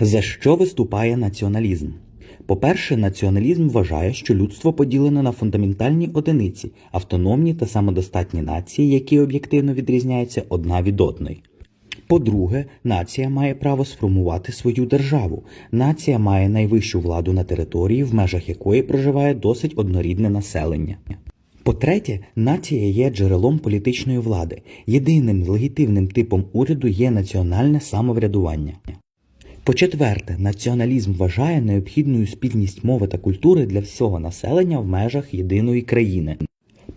За що виступає націоналізм? По-перше, націоналізм вважає, що людство поділене на фундаментальні одиниці, автономні та самодостатні нації, які об'єктивно відрізняються одна від одної. По-друге, нація має право сформувати свою державу. Нація має найвищу владу на території, в межах якої проживає досить однорідне населення. По-третє, нація є джерелом політичної влади. Єдиним легітимним типом уряду є національне самоврядування. По-четверте, націоналізм вважає необхідною спільність мови та культури для всього населення в межах єдиної країни.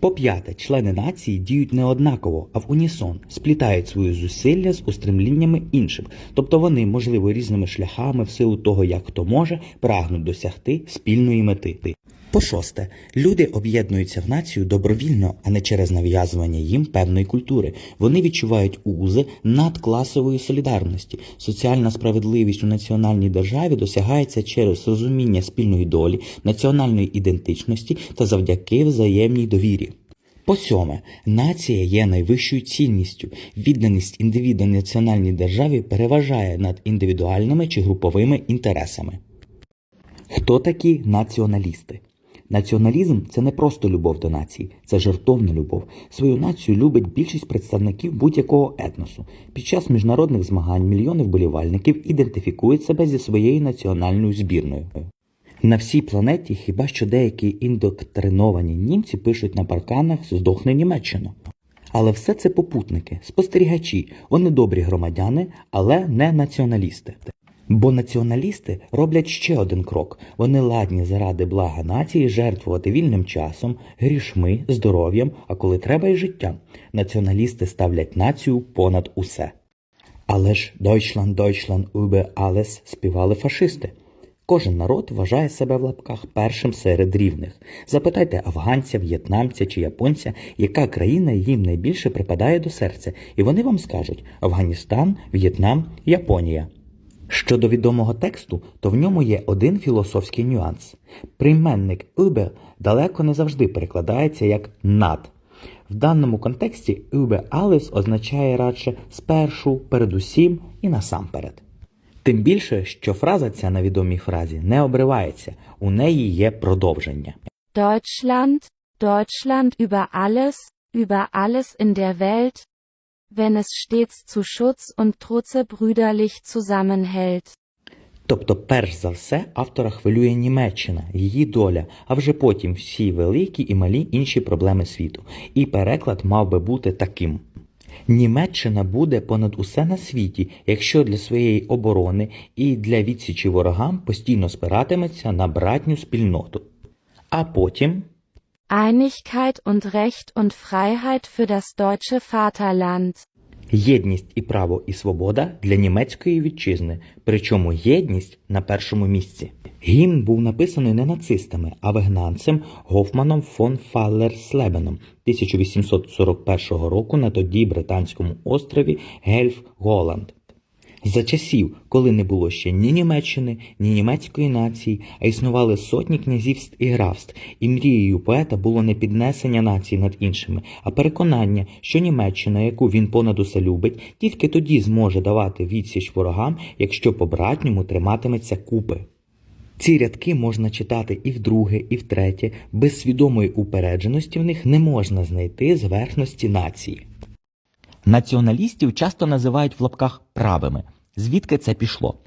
По-п'яте, члени нації діють не однаково, а в унісон, сплітають свої зусилля з устремліннями інших, тобто вони, можливо, різними шляхами, в силу того, як хто може, прагнуть досягти спільної мети. По-шосте, люди об'єднуються в націю добровільно, а не через нав'язування їм певної культури. Вони відчувають узи надкласової солідарності. Соціальна справедливість у національній державі досягається через розуміння спільної долі, національної ідентичності та завдяки взаємній довірі. По сьоме, нація є найвищою цінністю. Відданість індивіда національній державі переважає над індивідуальними чи груповими інтересами. Хто такі націоналісти? Націоналізм це не просто любов до нації, це жертовна любов. Свою націю любить більшість представників будь-якого етносу. Під час міжнародних змагань мільйони вболівальників ідентифікують себе зі своєю національною збірною. На всій планеті хіба що деякі індоктриновані німці пишуть на парканах здохне Німеччину. Але все це попутники, спостерігачі, вони добрі громадяни, але не націоналісти. Бо націоналісти роблять ще один крок. Вони ладні заради блага нації жертвувати вільним часом, грішми, здоров'ям, а коли треба й життям. Націоналісти ставлять націю понад усе. Але ж Deutschland, Deutschland über alles співали фашисти. Кожен народ вважає себе в лапках першим серед рівних. Запитайте афганця, в'єтнамця чи японця, яка країна їм найбільше припадає до серця, і вони вам скажуть Афганістан, В'єтнам, Японія. Щодо відомого тексту, то в ньому є один філософський нюанс. Прийменник über далеко не завжди перекладається як над. В даному контексті über alles означає радше спершу, передусім і насамперед. Тим більше, що фраза ця на відомій фразі не обривається, у неї є продовження. Deutschland, Deutschland über alles, über alles in der Welt, wenn es stets zu Schutz und Trutze brüderlich zusammenhält. Тобто, перш за все, автора хвилює Німеччина, її доля, а вже потім всі великі і малі інші проблеми світу. І переклад мав би бути таким. Німеччина буде понад усе на світі, якщо для своєї оборони і для відсічі ворогам постійно спиратиметься на братню спільноту. А потім Einigkeit und Recht und Freiheit für das deutsche Vaterland. єдність і право і свобода для німецької вітчизни, причому єдність на першому місці. Гімн був написаний не нацистами, а вигнанцем Гофманом фон Фаллерслебеном 1841 року на тоді британському острові Гельф Голланд. За часів, коли не було ще ні Німеччини, ні німецької нації, а існували сотні князівств і графств, і мрією поета було не піднесення нації над іншими, а переконання, що Німеччина, яку він понад усе любить, тільки тоді зможе давати відсіч ворогам, якщо по-братньому триматиметься купи. Ці рядки можна читати і вдруге, і втретє, без свідомої упередженості в них не можна знайти зверхності нації. Націоналістів часто називають в лапках правими. Звідки це пішло?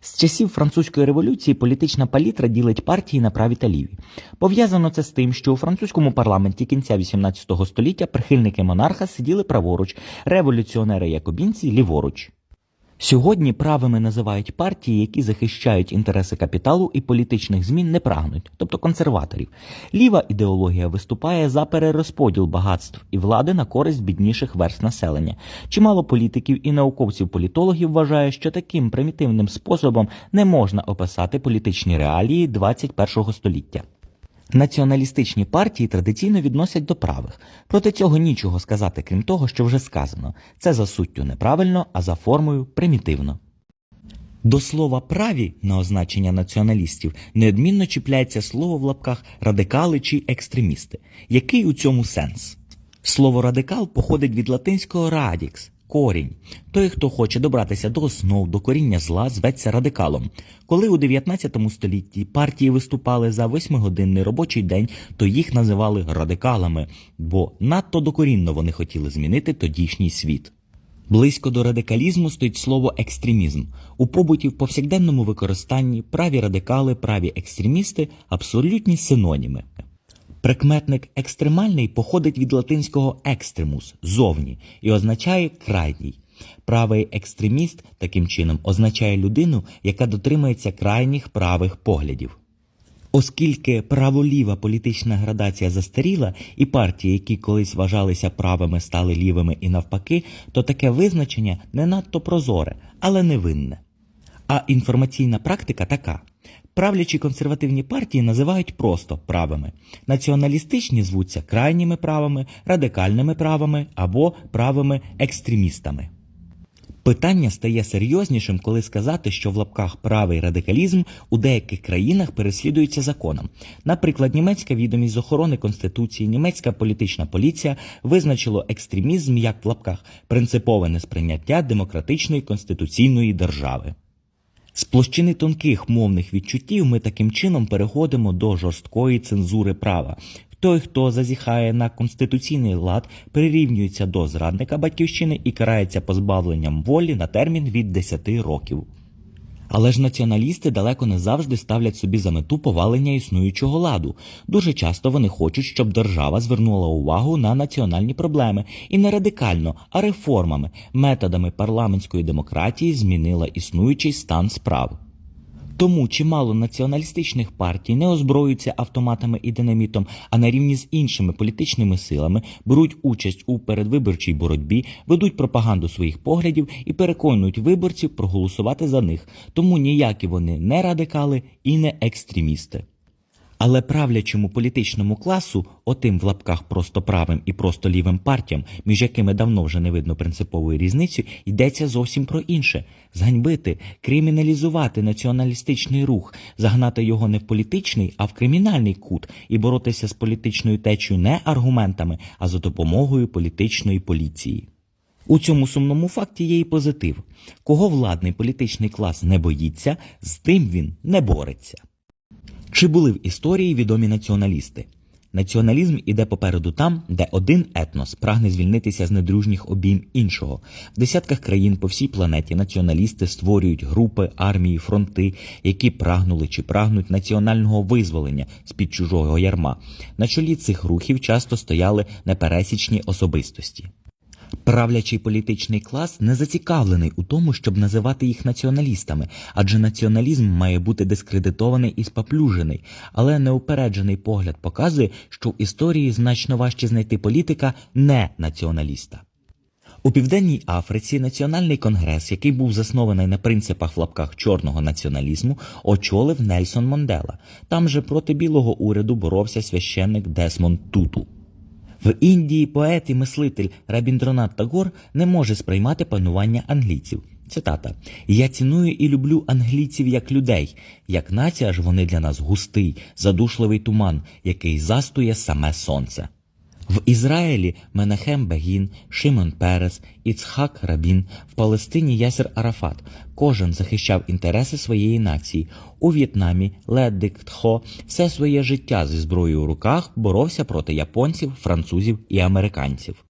З часів французької революції політична палітра ділить партії на праві та ліві. Пов'язано це з тим, що у французькому парламенті кінця 18 століття прихильники монарха сиділи праворуч, революціонери якобінці ліворуч. Сьогодні правими називають партії, які захищають інтереси капіталу і політичних змін не прагнуть, тобто консерваторів. Ліва ідеологія виступає за перерозподіл багатств і влади на користь бідніших верст населення. Чимало політиків і науковців-політологів вважає, що таким примітивним способом не можна описати політичні реалії 21 століття. Націоналістичні партії традиційно відносять до правих. Проти цього нічого сказати, крім того, що вже сказано. Це за суттю неправильно, а за формою примітивно. До слова праві на означення націоналістів неодмінно чіпляється слово в лапках радикали чи екстремісти. Який у цьому сенс? Слово радикал походить від латинського радікс корінь. Той, хто хоче добратися до основ, до коріння зла, зветься радикалом. Коли у 19 столітті партії виступали за восьмигодинний робочий день, то їх називали радикалами, бо надто докорінно вони хотіли змінити тодішній світ. Близько до радикалізму стоїть слово екстремізм. У побуті в повсякденному використанні праві радикали, праві екстремісти абсолютні синоніми. Прикметник екстремальний походить від латинського екстремус зовні і означає крайній. Правий екстреміст таким чином означає людину, яка дотримується крайніх правих поглядів. Оскільки право-ліва політична градація застаріла, і партії, які колись вважалися правими, стали лівими і навпаки, то таке визначення не надто прозоре, але невинне. А інформаційна практика така: правлячі консервативні партії називають просто правими, націоналістичні звуться крайніми правими, радикальними правими або правими екстремістами. Питання стає серйознішим, коли сказати, що в лапках правий радикалізм у деяких країнах переслідується законом. Наприклад, німецька відомість з охорони конституції, німецька політична поліція визначило екстремізм як в лапках принципове несприйняття демократичної конституційної держави. З площини тонких мовних відчуттів ми таким чином переходимо до жорсткої цензури права. Той, хто зазіхає на конституційний лад, прирівнюється до зрадника батьківщини і карається позбавленням волі на термін від 10 років. Але ж націоналісти далеко не завжди ставлять собі за мету повалення існуючого ладу. Дуже часто вони хочуть, щоб держава звернула увагу на національні проблеми і не радикально, а реформами, методами парламентської демократії змінила існуючий стан справ. Тому чимало націоналістичних партій не озброюються автоматами і динамітом, а на рівні з іншими політичними силами беруть участь у передвиборчій боротьбі, ведуть пропаганду своїх поглядів і переконують виборців проголосувати за них. Тому ніякі вони не радикали і не екстремісти. Але правлячому політичному класу, отим в лапках просто правим і просто лівим партіям, між якими давно вже не видно принципової різниці, йдеться зовсім про інше: зганьбити, криміналізувати націоналістичний рух, загнати його не в політичний, а в кримінальний кут і боротися з політичною течією не аргументами, а за допомогою політичної поліції. У цьому сумному факті є і позитив: кого владний політичний клас не боїться, з тим він не бореться. Чи були в історії відомі націоналісти? Націоналізм іде попереду там, де один етнос прагне звільнитися з недружніх обійм іншого. В десятках країн по всій планеті націоналісти створюють групи, армії, фронти, які прагнули чи прагнуть національного визволення з-під чужого ярма. На чолі цих рухів часто стояли непересічні особистості. Правлячий політичний клас не зацікавлений у тому, щоб називати їх націоналістами, адже націоналізм має бути дискредитований і споплюжений, але неупереджений погляд показує, що в історії значно важче знайти політика не націоналіста. У південній Африці національний конгрес, який був заснований на принципах в лапках чорного націоналізму, очолив Нельсон Мондела. Там же проти білого уряду боровся священник Десмонд Туту. В Індії поет і мислитель Рабіндронат Тагор не може сприймати панування англійців. Цитата: Я ціную і люблю англійців як людей. Як нація ж вони для нас густий, задушливий туман, який застує саме сонце. В Ізраїлі Менахем Бегін, Шимон Перес, Іцхак Рабін, в Палестині Ясер Арафат. Кожен захищав інтереси своєї нації. У В'єтнамі Леддик Тхо все своє життя зі зброєю у руках боровся проти японців, французів і американців.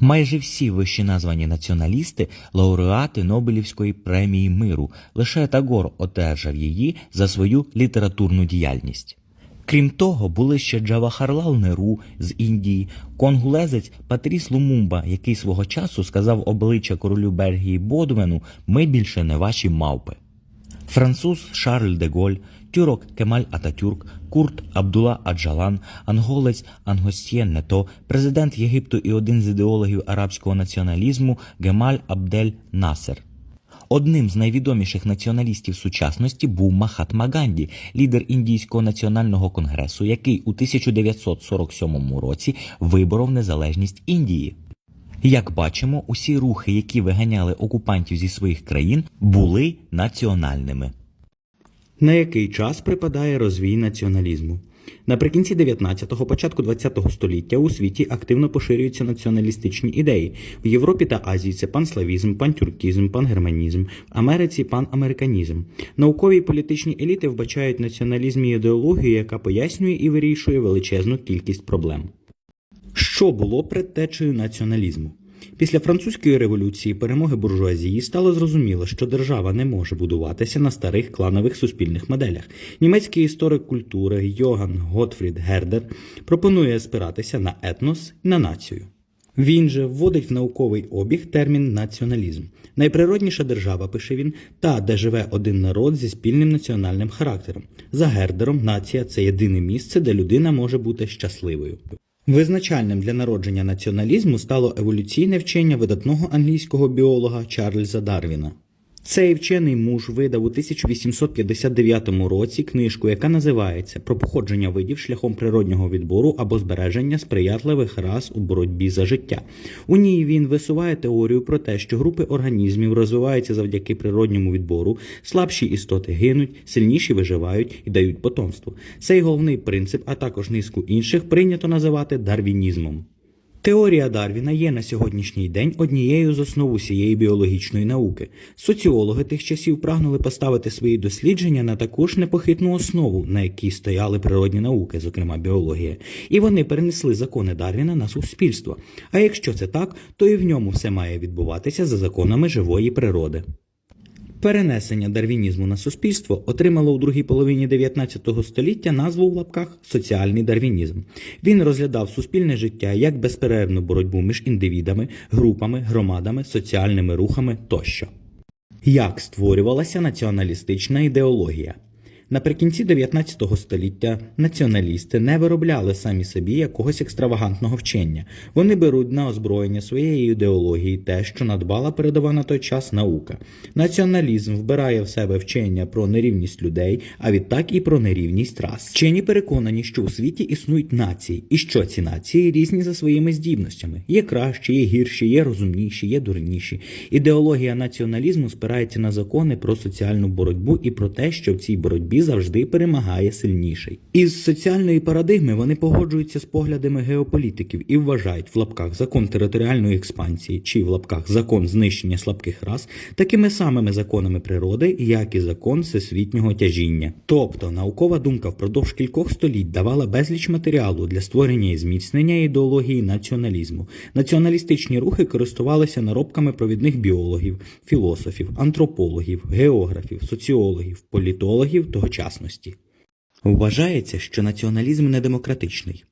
Майже всі вищі названі націоналісти лауреати Нобелівської премії миру. Лише Тагор одержав її за свою літературну діяльність. Крім того, були ще Джавахарлал Неру з Індії, конгулезець Патріс Лумумба, який свого часу сказав обличчя королю Бельгії Бодвену «Ми більше не ваші мавпи. Француз Шарль де Голь, тюрок Кемаль Ататюрк, Курт Абдула Аджалан, анголець Ангостєн Нето, президент Єгипту і один з ідеологів арабського націоналізму Гемаль Абдель Насер. Одним з найвідоміших націоналістів сучасності був Махатма Ганді, лідер індійського національного конгресу, який у 1947 році виборов незалежність Індії. Як бачимо, усі рухи, які виганяли окупантів зі своїх країн, були національними. На який час припадає розвій націоналізму? Наприкінці 19-го, початку 20-го століття у світі активно поширюються націоналістичні ідеї. В Європі та Азії це панславізм, пантюркізм, пангерманізм, в Америці панамериканізм. Наукові і політичні еліти вбачають в націоналізмі ідеологію, яка пояснює і вирішує величезну кількість проблем. Що було предтечею націоналізму? Після французької революції перемоги буржуазії стало зрозуміло, що держава не може будуватися на старих кланових суспільних моделях. Німецький історик культури Йоган Готфрід Гердер пропонує спиратися на етнос і на націю. Він же вводить в науковий обіг термін націоналізм. Найприродніша держава, пише він, та, де живе один народ зі спільним національним характером. За Гердером, нація це єдине місце, де людина може бути щасливою. Визначальним для народження націоналізму стало еволюційне вчення видатного англійського біолога Чарльза Дарвіна. Цей вчений муж видав у 1859 році книжку, яка називається Про походження видів шляхом природнього відбору або збереження сприятливих рас у боротьбі за життя. У ній він висуває теорію про те, що групи організмів розвиваються завдяки природньому відбору, слабші істоти гинуть, сильніші виживають і дають потомство. Цей головний принцип, а також низку інших, прийнято називати дарвінізмом. Теорія Дарвіна є на сьогоднішній день однією з основ усієї біологічної науки. Соціологи тих часів прагнули поставити свої дослідження на таку ж непохитну основу, на якій стояли природні науки, зокрема біологія, і вони перенесли закони Дарвіна на суспільство. А якщо це так, то і в ньому все має відбуватися за законами живої природи. Перенесення дарвінізму на суспільство отримало у другій половині 19 століття назву в лапках соціальний дарвінізм. Він розглядав суспільне життя як безперервну боротьбу між індивідами, групами, громадами, соціальними рухами тощо. Як створювалася націоналістична ідеологія? Наприкінці 19 століття націоналісти не виробляли самі собі якогось екстравагантного вчення. Вони беруть на озброєння своєї ідеології те, що надбала передова на той час наука. Націоналізм вбирає в себе вчення про нерівність людей, а відтак і про нерівність рас. Вчені переконані, що у світі існують нації, і що ці нації різні за своїми здібностями. Є кращі, є гірші, є розумніші, є дурніші. Ідеологія націоналізму спирається на закони про соціальну боротьбу і про те, що в цій боротьбі завжди перемагає сильніший. Із соціальної парадигми вони погоджуються з поглядами геополітиків і вважають в лапках закон територіальної експансії чи в лапках закон знищення слабких рас такими самими законами природи, як і закон всесвітнього тяжіння. Тобто наукова думка впродовж кількох століть давала безліч матеріалу для створення і зміцнення ідеології націоналізму. Націоналістичні рухи користувалися наробками провідних біологів, філософів, антропологів, географів, соціологів, політологів тогочасності. Вважається, що націоналізм недемократичний.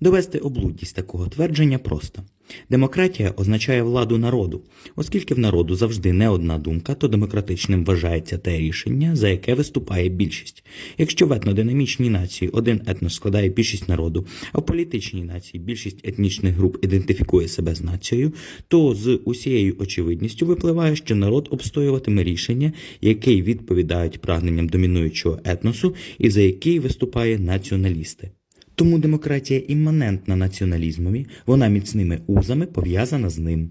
Довести облудність такого твердження просто. Демократія означає владу народу. Оскільки в народу завжди не одна думка, то демократичним вважається те рішення, за яке виступає більшість. Якщо в етнодинамічній нації один етнос складає більшість народу, а в політичній нації більшість етнічних груп ідентифікує себе з нацією, то з усією очевидністю випливає, що народ обстоюватиме рішення, які відповідають прагненням домінуючого етносу і за який виступає націоналісти. Тому демократія імманентна націоналізмові, вона міцними узами пов'язана з ним.